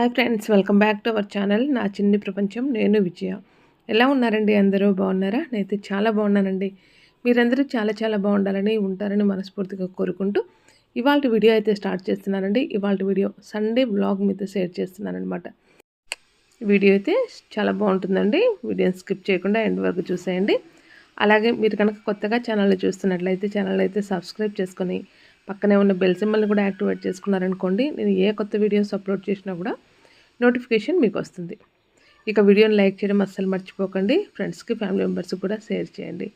Hi friends welcome back to our channel నా చిన్ని ప్రపంచం నేను విజయ. ఎలా ఉన్నారండి అందరూ? బాగున్నారా? నేనైతే చాలా బాగున్నానండి. మీరందరూ చాలా చాలా బాగుండాలని ఉంటారని మనస్ఫూర్తిగా కోరుకుంటూ ఇవాళ వీడియో అయితే స్టార్ట్ చేస్తున్నానండి. ఇవాళ వీడియో సండే బ్లాగ్ మీద షేర్ చేస్తున్నానమాట వీడియో అయితే చాలా బాగుంటుందండి. వీడియోని స్కిప్ చేయకుండా ఎండ్ వరకు చూసేయండి. అలాగే మీరు కనుక కొత్తగా ఛానల్ చూస్తున్నట్లయితే ఛానల్ అయితే సబ్స్క్రైబ్ చేసుకొని పక్కనే ఉన్న బెల్ సింబల్ని కూడా యాక్టివేట్ చేసుకున్నారనుకోండి నేను ఏ కొత్త వీడియోస్ అప్లోడ్ చేసినా కూడా నోటిఫికేషన్ మీకు వస్తుంది ఇక వీడియోని లైక్ చేయడం అస్సలు మర్చిపోకండి. ఫ్రెండ్స్కి ఫ్యామిలీ మెంబర్స్కి కూడా షేర్ చేయండి.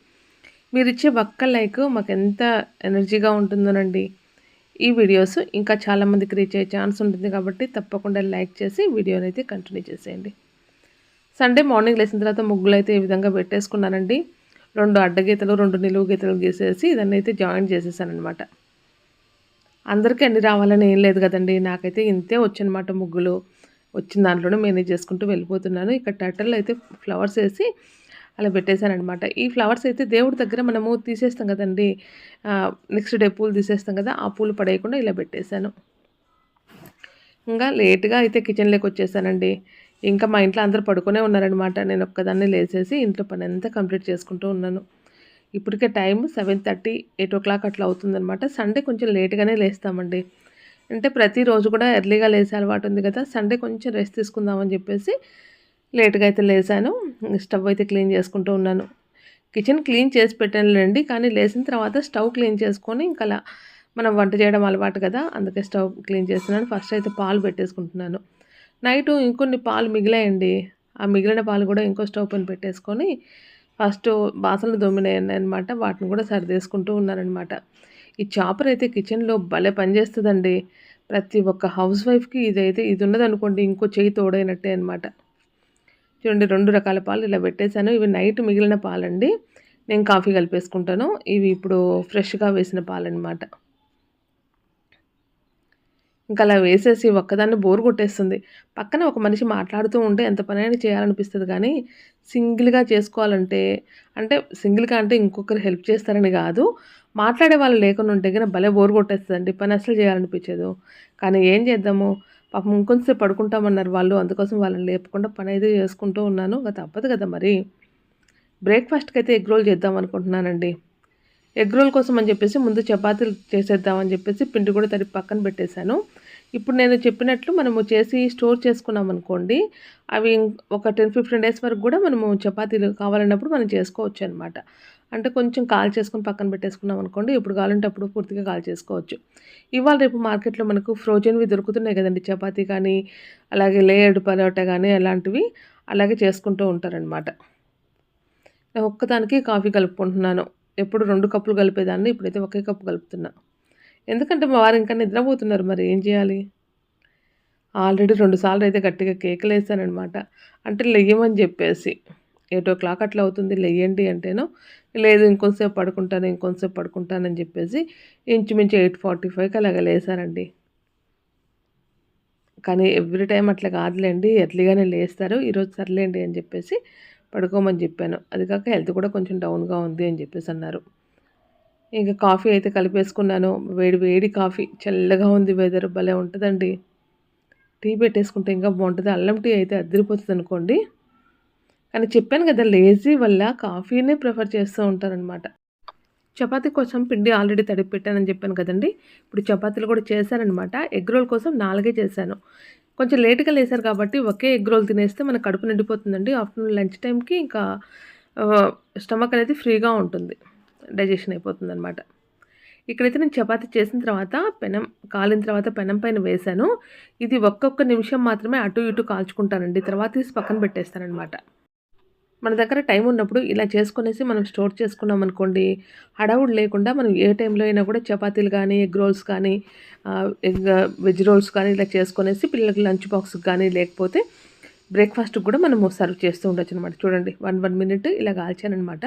మీరు ఇచ్చే ఒక్క లైక్ మాకు ఎంత ఎనర్జీగా ఉంటుందోనండి. ఈ వీడియోస్ ఇంకా చాలామందికి రీచ్ అయ్యే ఛాన్స్ ఉంటుంది కాబట్టి తప్పకుండా లైక్ చేసి వీడియోని అయితే కంటిన్యూ చేసేయండి. సండే మార్నింగ్ లేచిన తర్వాత ముగ్గులు అయితే ఈ విధంగా పెట్టేసుకున్నానండి. రెండు అడ్డగీతలు రెండు నిలువు గీతలు గీసేసి ఇదన్నీ అయితే జాయిన్ చేసేసానమాట అందరికీ అన్ని రావాలని ఏం లేదు కదండి. నాకైతే ఇంతే వచ్చనమాట ముగ్గులు. వచ్చిన దాంట్లోనే మేనేజ్ చేసుకుంటూ వెళ్ళిపోతున్నాను. ఇక్కడ టర్టల్ అయితే ఫ్లవర్స్ వేసి అలా పెట్టేశానమాట ఈ ఫ్లవర్స్ అయితే దేవుడి దగ్గర మనము తీసేస్తాం కదండి. నెక్స్ట్ డే పూలు తీసేస్తాం కదా ఆ పూలు పడేయకుండా ఇలా పెట్టేశాను. ఇంకా లేట్గా అయితే కిచెన్లోకి వచ్చేసానండి. ఇంకా మా ఇంట్లో అందరూ పడుకునే ఉన్నారనమాట నేను ఒక్కదాన్ని లేచేసి ఇంట్లో పని అంతా కంప్లీట్ చేసుకుంటూ ఉన్నాను. ఇప్పటికే time seven thirty eight o'clock అట్లా అవుతుందనమాట సండే కొంచెం లేట్గానే లేస్తామండి. అంటే ప్రతిరోజు కూడా ఎర్లీగా లేసే అలవాటు ఉంది కదా సండే కొంచెం రెస్ట్ తీసుకుందామని చెప్పేసి లేట్గా అయితే లేసాను. స్టవ్ అయితే క్లీన్ చేసుకుంటూ ఉన్నాను. కిచెన్ క్లీన్ చేసి పెట్టానులేండి కానీ లేసిన తర్వాత స్టవ్ క్లీన్ చేసుకొని ఇంకా మనం వంట చేయడం అలవాటు కదా అందుకే స్టవ్ క్లీన్ చేస్తున్నాను. ఫస్ట్ అయితే పాలు పెట్టేసుకుంటున్నాను. నైట్ ఇంకొన్ని పాలు మిగిలాయండి. ఆ మిగిలిన పాలు కూడా ఇంకో స్టవ్ పైన పెట్టేసుకొని ఫస్ట్ బాసనలు దొమ్మినాయి అనమాట వాటిని కూడా సరిదేసుకుంటూ ఉన్నానమాట ఈ చాపర్ అయితే కిచెన్లో భలే పనిచేస్తుందండి ప్రతి ఒక్క హౌస్ వైఫ్కి ఇదైతే ఇది ఉన్నదనుకోండి ఇంకో చేయి తోడైనట్టే అనమాట చూడండి రెండు రకాల పాలు ఇలా పెట్టేశాను. ఇవి నైట్ మిగిలిన పాలండి. నేను కాఫీ కలిపేసుకుంటాను. ఇవి ఇప్పుడు ఫ్రెష్గా వేసిన పాలన్నమాట. ఇంకా అలా వేసేసి ఒక్కదాన్ని బోర్ కొట్టేస్తుంది. పక్కన ఒక మనిషి మాట్లాడుతూ ఉంటే ఎంత పనైనా చేయాలనిపిస్తుంది కానీ సింగిల్గా చేసుకోవాలంటే అంటే సింగిల్గా అంటే ఇంకొకరు హెల్ప్ చేస్తారని కాదు. మాట్లాడే వాళ్ళు లేకుండా ఉంటే కానీ భలే బోర్ కొట్టేస్తుందండి. పని అసలు చేయాలనిపించదు. కానీ ఏం చేద్దాము? పాపం ఇంకొంచెం పడుకుంటామన్నారు వాళ్ళు. అందుకోసం వాళ్ళని లేపకుండా పని అయితే చేసుకుంటూ ఉన్నాను. ఇంకా తప్పదు కదా మరి. బ్రేక్ఫాస్ట్కి అయితే ఎగ్ రోల్ చేద్దాం అనుకుంటున్నానండి. ఎగ్ రోల్ కోసం అని చెప్పేసి ముందు చపాతీలు చేసేద్దామని చెప్పేసి పిండి కూడా తడి పక్కన పెట్టేశాను. ఇప్పుడు నేను చెప్పినట్లు మనము చేసి స్టోర్ చేసుకున్నాం అనుకోండి అవి ఒక టెన్ ఫిఫ్టీన్ డేస్ వరకు కూడా మనము చపాతీలు కావాలన్నప్పుడు మనం చేసుకోవచ్చు అనమాట అంటే కొంచెం కాల్ చేసుకుని పక్కన పెట్టేసుకున్నాం అనుకోండి ఇప్పుడు కావాలంటే అప్పుడు పూర్తిగా కాల్ చేసుకోవచ్చు. ఇవాళ రేపు మార్కెట్లో మనకు ఫ్రోజన్వి దొరుకుతున్నాయి కదండి చపాతీ కానీ అలాగే లేయర్డ్ పరోటా కానీ అలాంటివి అలాగే చేసుకుంటూ ఉంటారనమాట నేను ఒక్కదానికి కాఫీ కలుపుకుంటున్నాను. ఎప్పుడు రెండు కప్పులు కలిపేదాన్ని ఇప్పుడైతే ఒకే కప్పు కలుపుతున్నా. ఎందుకంటే మా వారు ఇంకా నిద్రపోతున్నారు మరి ఏం చేయాలి? ఆల్రెడీ రెండు సార్లు అయితే గట్టిగా కేకులు వేసానమాట అంటే లెయ్యమని చెప్పేసి. ఎయిట్ ఓ క్లాక్ అట్లా అవుతుంది లెయ్యండి అంటేనో లేదు ఇంకొంతసేపు పడుకుంటాను ఇంకొంతసేపు పడుకుంటానని చెప్పేసి ఇంచుమించు ఎయిట్ ఫార్టీ ఫైవ్కి అలాగ లేసారండి కానీ ఎవ్రీ టైం అట్లా కాదులేండి ఎర్లీగానే లేస్తారు ఈరోజు సర్లేండి అని చెప్పేసి పడుకోమని చెప్పాను. అది కాక హెల్త్ కూడా కొంచెం డౌన్గా ఉంది అని చెప్పేసి అన్నారు. ఇంకా కాఫీ అయితే కలిపేసుకున్నాను. వేడి వేడి కాఫీ. చల్లగా ఉంది వెదర్. భలే ఉంటుందండి. టీ పెట్టేసుకుంటే ఇంకా బాగుంటుంది. అల్లం టీ అయితే అద్దరిపోతుంది అనుకోండి. కానీ చెప్పాను కదా లేజీ వల్ల కాఫీనే ప్రిఫర్ చేస్తూ ఉంటారనమాట చపాతీ కోసం పిండి ఆల్రెడీ తడిపి పెట్టానని చెప్పాను కదండి. ఇప్పుడు చపాతీలు కూడా చేశానమాట ఎగ్ రోల్ కోసం నాలుగే చేశాను. కొంచెం లేట్గా లేసారు కాబట్టి ఒకే ఎగ్ రోల్ తినేస్తే మన కడుపు నిండిపోతుందండి. ఆఫ్టర్నూన్ లంచ్ టైంకి ఇంకా స్టమక్ అనేది ఫ్రీగా ఉంటుంది. డైజెషన్ అయిపోతుంది అనమాట ఇక్కడైతే నేను చపాతీ చేసిన తర్వాత పెనం కాలిన తర్వాత పెనం పైన వేశాను. ఇది ఒక్కొక్క నిమిషం మాత్రమే అటు ఇటు కాల్చుకుంటానండి. తర్వాత తీసి పక్కన పెట్టేస్తానమాట మన దగ్గర టైం ఉన్నప్పుడు ఇలా చేసుకునేసి మనం స్టోర్ చేసుకున్నాం అనుకోండి హడావుడు లేకుండా మనం ఏ టైంలో అయినా కూడా చపాతీలు కానీ ఎగ్ రోల్స్ కానీ ఎగ్ వెజ్ రోల్స్ కానీ ఇలా చేసుకునేసి పిల్లలకి లంచ్ బాక్స్కి కానీ లేకపోతే బ్రేక్ఫాస్ట్కి కూడా మనము సర్వ్ చేస్తూ ఉండొచ్చు అనమాట చూడండి వన్ వన్ మినిట్ ఇలా కాల్చానమాట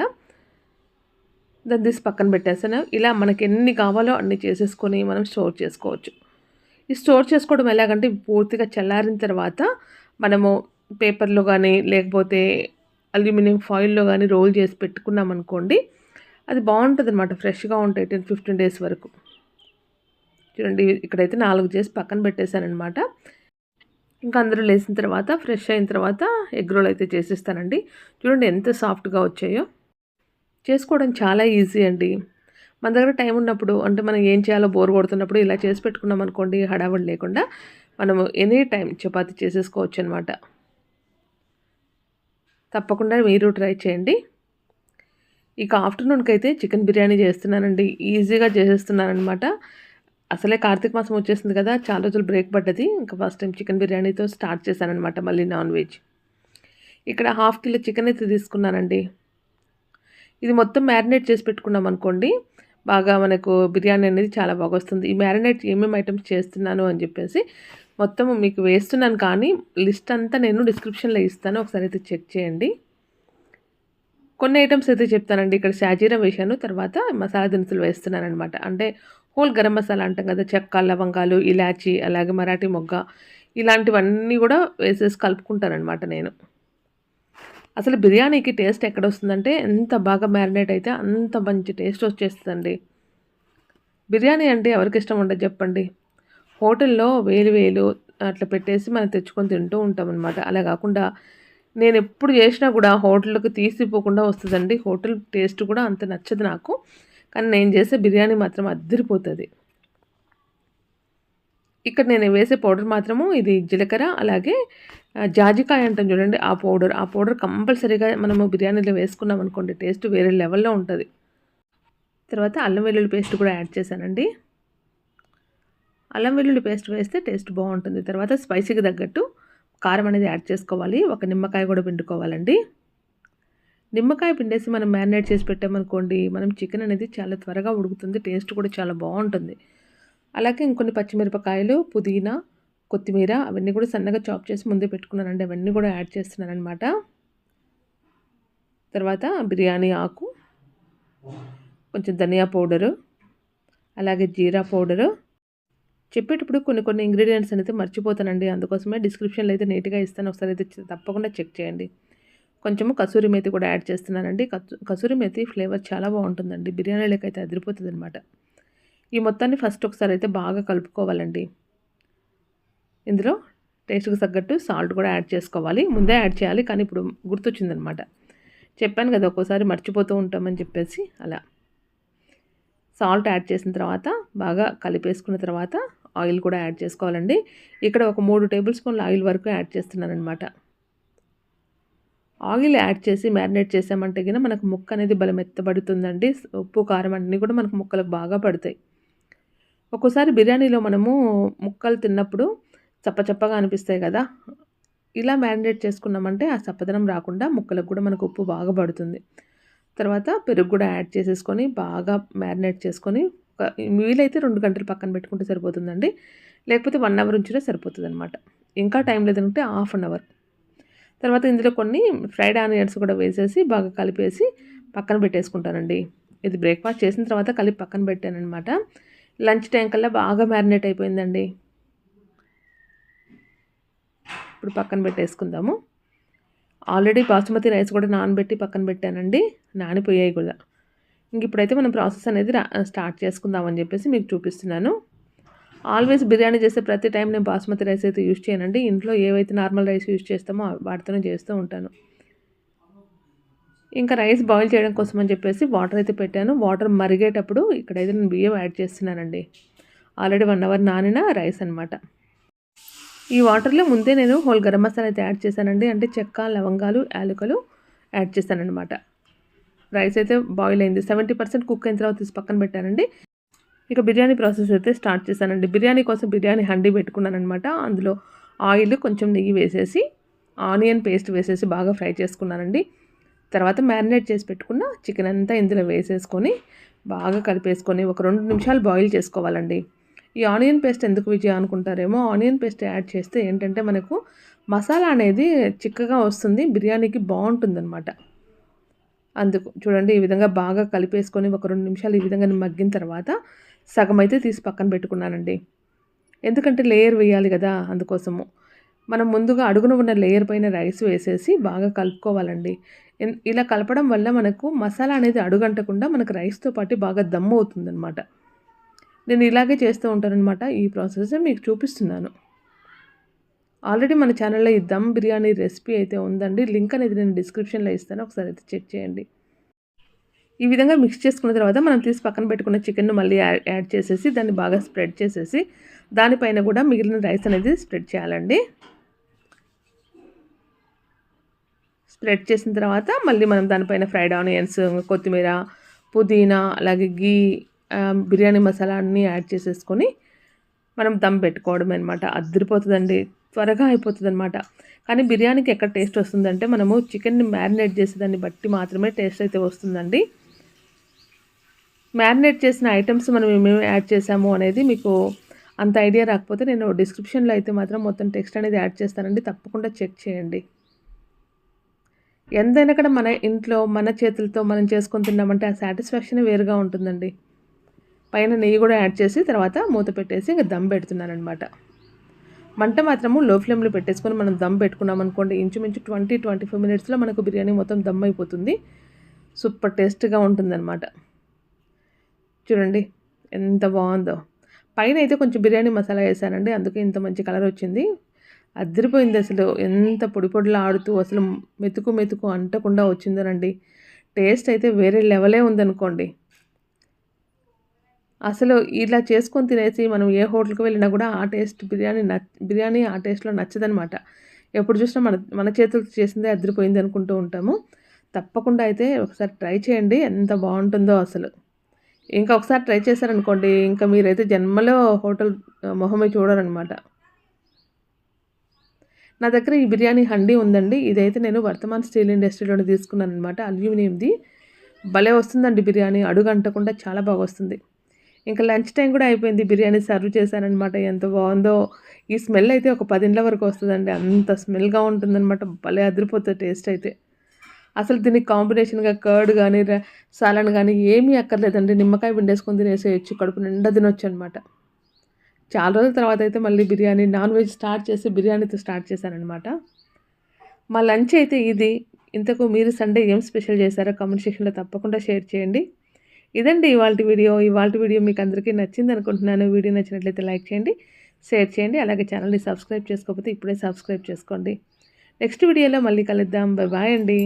దాన్ని తీసి పక్కన పెట్టేసాను ఇలా మనకి ఎన్ని కావాలో అన్ని చేసేసుకొని మనం స్టోర్ చేసుకోవచ్చు. ఈ స్టోర్ చేసుకోవడం ఎలాగంటే పూర్తిగా చల్లారిన తర్వాత మనము పేపర్లో కానీ లేకపోతే అల్యూమినియం ఫాయిల్లో కానీ రోల్ చేసి పెట్టుకున్నాం అనుకోండి అది బాగుంటుంది అనమాట ఫ్రెష్గా ఉంటాయి టెన్ ఫిఫ్టీన్ డేస్ వరకు. చూడండి ఇక్కడైతే నాలుగు చేసి పక్కన పెట్టేశానమాట ఇంకా అందరూ లేచిన తర్వాత ఫ్రెష్ అయిన తర్వాత ఎగ్ రోల్ అయితే చేసేస్తానండి. చూడండి ఎంత సాఫ్ట్గా వచ్చాయో. చేసుకోవడం చాలా ఈజీ అండి. మన దగ్గర టైం ఉన్నప్పుడు అంటే మనం ఏం చేయాలో బోర్ కొడుతున్నప్పుడు ఇలా చేసి పెట్టుకున్నాం అనుకోండి హడావడి లేకుండా మనము ఎనీ టైం చపాతి చేసేసుకోవచ్చు అనమాట తప్పకుండా మీరు ట్రై చేయండి. ఇక ఆఫ్టర్నూన్కి అయితే చికెన్ బిర్యానీ చేస్తున్నానండి. ఈజీగా చేసేస్తున్నాను అనమాట అసలే కార్తీక మాసం వచ్చేసింది కదా చాలా రోజులు బ్రేక్ పడ్డది. ఇంకా ఫస్ట్ టైం చికెన్ బిర్యానీతో స్టార్ట్ చేశానమాట మళ్ళీ నాన్ వెజ్. ఇక్కడ హాఫ్ కిలో చికెన్ అయితే తీసుకున్నానండి. ఇది మొత్తం మ్యారినేట్ చేసి పెట్టుకున్నాం అనుకోండి బాగా మనకు బిర్యానీ అనేది చాలా బాగా వస్తుంది. ఈ మ్యారినేట్ ఏమేమి ఐటమ్స్ చేస్తున్నాను అని చెప్పేసి మొత్తం మీకు వేస్తున్నాను కానీ లిస్ట్ అంతా నేను డిస్క్రిప్షన్లో ఇస్తాను. ఒకసారి అయితే చెక్ చేయండి. కొన్ని ఐటమ్స్ అయితే చెప్తానండి. ఇక్కడ షాజీరా వేశాను తర్వాత మసాలా దినుసులు వేస్తున్నాను అనమాట అంటే హోల్ గరం మసాలా అంటాం కదా చెక్క లవంగాలు ఇలాచి అలాగే మరాఠీ మొగ్గ ఇలాంటివన్నీ కూడా వేసేసి కలుపుకుంటానమాట నేను. అసలు బిర్యానీకి టేస్ట్ ఎక్కడ వస్తుందంటే ఎంత బాగా మ్యారినేట్ అయితే అంత మంచి టేస్ట్ వచ్చేస్తుందండి. బిర్యానీ అంటే ఎవరికి ఇష్టం ఉండదు చెప్పండి. హోటల్లో వేలు వేలు అట్లా పెట్టేసి మనం తెచ్చుకొని తింటూ ఉంటాం అనమాట అలా కాకుండా నేను ఎప్పుడు చేసినా కూడా హోటల్కి తీసిపోకుండా వస్తుందండి. హోటల్ టేస్ట్ కూడా అంత నచ్చదు నాకు. కానీ నేను చేసే బిర్యానీ మాత్రం అద్దరిపోతుంది. ఇక్కడ నేను వేసే పౌడర్ మాత్రము ఇది జీలకర్ర అలాగే జాజికాయ అంటాం చూడండి ఆ పౌడర్. ఆ పౌడర్ కంపల్సరీగా మనము బిర్యానీలో వేసుకున్నాం అనుకోండి టేస్ట్ వేరే లెవెల్లో ఉంటుంది. తర్వాత అల్లం వెల్లుల్లి పేస్ట్ కూడా యాడ్ చేశానండి. అల్లం వెల్లుల్లి పేస్ట్ వేస్తే టేస్ట్ బాగుంటుంది. తర్వాత స్పైసీకి తగ్గట్టు కారం అనేది యాడ్ చేసుకోవాలి. ఒక నిమ్మకాయ కూడా పిండుకోవాలండి. నిమ్మకాయ పిండేసి మనం మ్యారినేట్ చేసి పెట్టామనుకోండి మనం చికెన్ అనేది చాలా త్వరగా ఉడుకుతుంది టేస్ట్ కూడా చాలా బాగుంటుంది. అలాగే ఇంకొన్ని పచ్చిమిరపకాయలు పుదీనా కొత్తిమీర అవన్నీ కూడా సన్నగా చాప్ చేసి ముందే పెట్టుకున్నానండి. అవన్నీ కూడా యాడ్ చేస్తున్నాను తర్వాత బిర్యానీ ఆకు కొంచెం ధనియా పౌడరు అలాగే జీరా పౌడరు చెప్పేటప్పుడు కొన్ని కొన్ని ఇంగ్రీడియంట్స్ అనేది మర్చిపోతానండి. అందుకోసమే డిస్క్రిప్షన్లో అయితే నీట్గా ఇస్తాను. ఒకసారి అయితే తప్పకుండా చెక్ చేయండి. కొంచెము కసూరి మేతి కూడా యాడ్ చేస్తున్నానండి. కసూరి మేతి ఫ్లేవర్ చాలా బాగుంటుందండి. బిర్యానీలోకి అయితే అదిరిపోతుంది అనమాట ఈ మొత్తాన్ని ఫస్ట్ ఒకసారి అయితే బాగా కలుపుకోవాలండి. ఇందులో టేస్ట్కి తగ్గట్టు సాల్ట్ కూడా యాడ్ చేసుకోవాలి. ముందే యాడ్ చేయాలి. కానీ ఇప్పుడు గుర్తొచ్చిందనమాట చెప్పాను కదా ఒక్కోసారి మర్చిపోతూ ఉంటామని చెప్పేసి అలా. సాల్ట్ యాడ్ చేసిన తర్వాత బాగా కలిపేసుకున్న తర్వాత ఆయిల్ కూడా యాడ్ చేసుకోవాలండి. ఇక్కడ ఒక మూడు టేబుల్ స్పూన్ల ఆయిల్ వరకు యాడ్ చేస్తున్నాను అనమాట ఆయిల్ యాడ్ చేసి మ్యారినేట్ చేసామంటే కింద మనకు ముక్క అనేది బలం ఎత్తబడుతుందండి. ఉప్పు కారం అన్నీ కూడా మనకు ముక్కలకు బాగా పడతాయి. ఒక్కోసారి బిర్యానీలో మనము ముక్కలు తిన్నప్పుడు చప్పచప్పగా అనిపిస్తాయి కదా. ఇలా మ్యారినేట్ చేసుకున్నామంటే ఆ చప్పదనం రాకుండా ముక్కలకు కూడా మనకు ఉప్పు బాగా పడుతుంది. తర్వాత పెరుగు కూడా యాడ్ చేసేసుకొని బాగా మ్యారినేట్ చేసుకొని ఒక వీలైతే రెండు గంటలు పక్కన పెట్టుకుంటే సరిపోతుందండి. లేకపోతే వన్ అవర్ ఉంచినా సరిపోతుంది అనమాట ఇంకా టైం లేదంటే హాఫ్ అన్ అవర్. తర్వాత ఇందులో కొన్ని ఫ్రైడ్ ఆనియన్స్ కూడా వేసేసి బాగా కలిపేసి పక్కన పెట్టేసుకుంటానండి. ఇది బ్రేక్ఫాస్ట్ చేసిన తర్వాత కలిపి పక్కన పెట్టానమాట లంచ్ టైం కల్లా బాగా మ్యారినేట్ అయిపోయిందండి. ఇప్పుడు పక్కన పెట్టేసుకుందాము. ఆల్రెడీ బాసుమతి రైస్ కూడా నానబెట్టి పక్కన పెట్టానండి. నానిపోయాయి కూడా. ఇంక ఇప్పుడైతే మనం ప్రాసెస్ అనేది స్టార్ట్ చేసుకుందామని చెప్పేసి మీకు చూపిస్తున్నాను. ఆల్వేస్ బిర్యానీ చేసే ప్రతి టైం నేను బాస్మతి రైస్ అయితే యూజ్ చేయనండి. ఇంట్లో ఏవైతే నార్మల్ రైస్ యూజ్ చేస్తామో వాటితోనే చేస్తూ ఉంటాను. ఇంకా రైస్ బాయిల్ చేయడం కోసం అని చెప్పేసి వాటర్ అయితే పెట్టాను. వాటర్ మరిగేటప్పుడు ఇక్కడైతే నేను బియ్యం యాడ్ చేస్తున్నానండి. ఆల్రెడీ వన్ అవర్ నానిన రైస్ అనమాట ఈ వాటర్లో ముందే నేను హోల్ గరం మసాలా అయితే యాడ్ చేశానండి. అంటే చెక్క లవంగాలు యాలకులు యాడ్ చేశానమాట రైస్ అయితే బాయిల్ అయింది. సెవెంటీ పర్సెంట్ కుక్ అయిన తర్వాత తీసి పక్కన పెట్టానండి. ఇక బిర్యానీ ప్రాసెస్ అయితే స్టార్ట్ చేశానండి. బిర్యానీ కోసం బిర్యానీ హండీ పెట్టుకున్నాను అనమాట అందులో ఆయిల్ కొంచెం నెయ్యి వేసేసి ఆనియన్ పేస్ట్ వేసేసి బాగా ఫ్రై చేసుకున్నానండి. తర్వాత మ్యారినేట్ చేసి పెట్టుకున్న చికెన్ అంతా ఇందులో వేసేసుకొని బాగా కలిపేసుకొని ఒక రెండు నిమిషాలు బాయిల్ చేసుకోవాలండి. ఈ ఆనియన్ పేస్ట్ ఎందుకు విజయ అనుకుంటారేమో? ఆనియన్ పేస్ట్ యాడ్ చేస్తే ఏంటంటే మనకు మసాలా అనేది చిక్కగా వస్తుంది. బిర్యానీకి బాగుంటుందన్నమాట. అందుకు చూడండి ఈ విధంగా బాగా కలిపేసుకొని ఒక రెండు నిమిషాలు ఈ విధంగా మగ్గిన తర్వాత సగం అయితే తీసి పక్కన పెట్టుకున్నానండి. ఎందుకంటే లేయర్ వేయాలి కదా అందుకోసము. మనం ముందుగా అడుగున ఉన్న లేయర్ పైన రైస్ వేసేసి బాగా కలుపుకోవాలండి. ఇలా కలపడం వల్ల మనకు మసాలా అనేది అడుగంటకుండా మనకు రైస్తో పాటు బాగా దమ్ము అవుతుందన్నమాట. నేను ఇలాగే చేస్తూ ఉంటానన్నమాట ఈ ప్రాసెస్. మీకు చూపిస్తున్నాను. ఆల్రెడీ మన ఛానల్లో ఈ దమ్ బిర్యానీ రెసిపీ అయితే ఉందండి. లింక్ అనేది నేను డిస్క్రిప్షన్లో ఇస్తాను. ఒకసారి అయితే చెక్ చేయండి. ఈ విధంగా మిక్స్ చేసుకున్న తర్వాత మనం తీసి పక్కన పెట్టుకున్న చికెన్ను మళ్ళీ యాడ్ చేసేసి దాన్ని బాగా స్ప్రెడ్ చేసేసి దానిపైన కూడా మిగిలిన రైస్ అనేది స్ప్రెడ్ చేయాలండి. స్ప్రెడ్ చేసిన తర్వాత మళ్ళీ మనం దానిపైన ఫ్రైడ్ ఆనియన్స్ కొత్తిమీర పుదీనా అలాగే గీ బిర్యానీ మసాలా అన్నీ యాడ్ చేసేసుకొని మనం దమ్ పెట్టుకోవడం అనమాట అద్దరిపోతుందండి త్వరగా అయిపోతుంది అనమాట కానీ బిర్యానీకి ఎక్కడ టేస్ట్ వస్తుందంటే మనము చికెన్ని మ్యారినేట్ చేసేదాన్ని బట్టి మాత్రమే టేస్ట్ అయితే వస్తుందండి. మ్యారినేట్ చేసిన ఐటమ్స్ మనం ఏమేమి యాడ్ చేసాము అనేది మీకు అంత ఐడియా రాకపోతే నేను డిస్క్రిప్షన్లో అయితే మాత్రం మొత్తం టెక్స్ట్ అనేది యాడ్ చేస్తానండి. తప్పకుండా చెక్ చేయండి. ఎంతైనా కూడా మన ఇంట్లో మన చేతులతో మనం చేసుకొని తిన్నామంటే ఆ సాటిస్ఫాక్షన్ వేరుగా ఉంటుందండి. పైన నెయ్యి కూడా యాడ్ చేసి తర్వాత మూత పెట్టేసి ఇంకా దమ్ పెడుతున్నాను అనమాట మంట మాత్రము లో ఫ్లేమ్లో పెట్టేసుకొని మనం దమ్ పెట్టుకున్నాం అనుకోండి ఇంచుమించు ట్వంటీ ట్వంటీ ఫైవ్ మినిట్స్లో మనకు బిర్యానీ మొత్తం దమ్ అయిపోతుంది. సూపర్ టేస్ట్గా ఉంటుందన్నమాట. చూడండి ఎంత బాగుందో. పైన అయితే కొంచెం బిర్యానీ మసాలా వేసానండి అందుకే ఇంత మంచి కలర్ వచ్చింది. అదిరిపోయింది అసలు ఎంత పొడి పొడిలా ఆడుతూ అసలు మెతుకు మెతుకు అంటకుండా వచ్చిందోనండి. టేస్ట్ అయితే వేరే లెవెలే ఉందనుకోండి. అసలు ఇలా చేసుకొని తినేసి మనం ఏ హోటల్కి వెళ్ళినా కూడా ఆ టేస్ట్ బిర్యానీ నచ్ బిర్యానీ ఆ టేస్ట్లో నచ్చదనమాట. ఎప్పుడు చూసినా మన మన చేతులతో చేసిందే అదిరిపోయింది అనుకుంటూ ఉంటాము. తప్పకుండా అయితే ఒకసారి ట్రై చేయండి ఎంత బాగుంటుందో అసలు. ఇంకా ఒకసారి ట్రై చేశారనుకోండి ఇంకా మీరైతే జన్మలో హోటల్ మొహమే చూడరనమాట. నా దగ్గర ఈ బిర్యానీ హండీ ఉందండి. ఇదైతే నేను వర్తమాన్ స్టీల్ ఇండస్ట్రీలోనే తీసుకున్నాను అనమాట అల్యూమినియంది. భలే వస్తుందండి బిర్యానీ అడుగు అంటకుండా చాలా బాగా వస్తుంది ఇంకా లంచ్ టైం కూడా అయిపోయింది. బిర్యానీ సర్వ్ చేశానమాట ఎంత బాగుందో. ఈ స్మెల్ అయితే ఒక పదింట్ల వరకు వస్తుందండి. అంత స్మెల్గా ఉంటుందన్నమాట. భలే అదిరిపోతుంది టేస్ట్ అయితే. అసలు దీనికి కాంబినేషన్గా కర్డ్ కానీ సాలన్ కానీ ఏమీ అక్కర్లేదండి. నిమ్మకాయ పిండేసుకొని తినేసేయచ్చు. కడుపు నిండా తినొచ్చు అనమాట చాలా రోజుల తర్వాత అయితే మళ్ళీ బిర్యానీ నాన్ వెజ్ స్టార్ట్ చేసి బిర్యానీతో స్టార్ట్ చేశానమాట మా లంచ్ అయితే ఇది. ఇంతకు మీరు సండే ఏం స్పెషల్ చేశారో కామెంట్ సెక్షన్లో తప్పకుండా షేర్ చేయండి. ఇదండి ఇవాళ వీడియో. ఇవాళ వీడియో మీకు అందరికీ నచ్చింది అనుకుంటున్నాను. వీడియో నచ్చినట్లయితే లైక్ చేయండి షేర్ చేయండి అలాగే ఛానల్ని సబ్స్క్రైబ్ చేసుకోకపోతే ఇప్పుడే సబ్స్క్రైబ్ చేసుకోండి. నెక్స్ట్ వీడియోలో మళ్ళీ కలుద్దాం. బాయ్ అండి.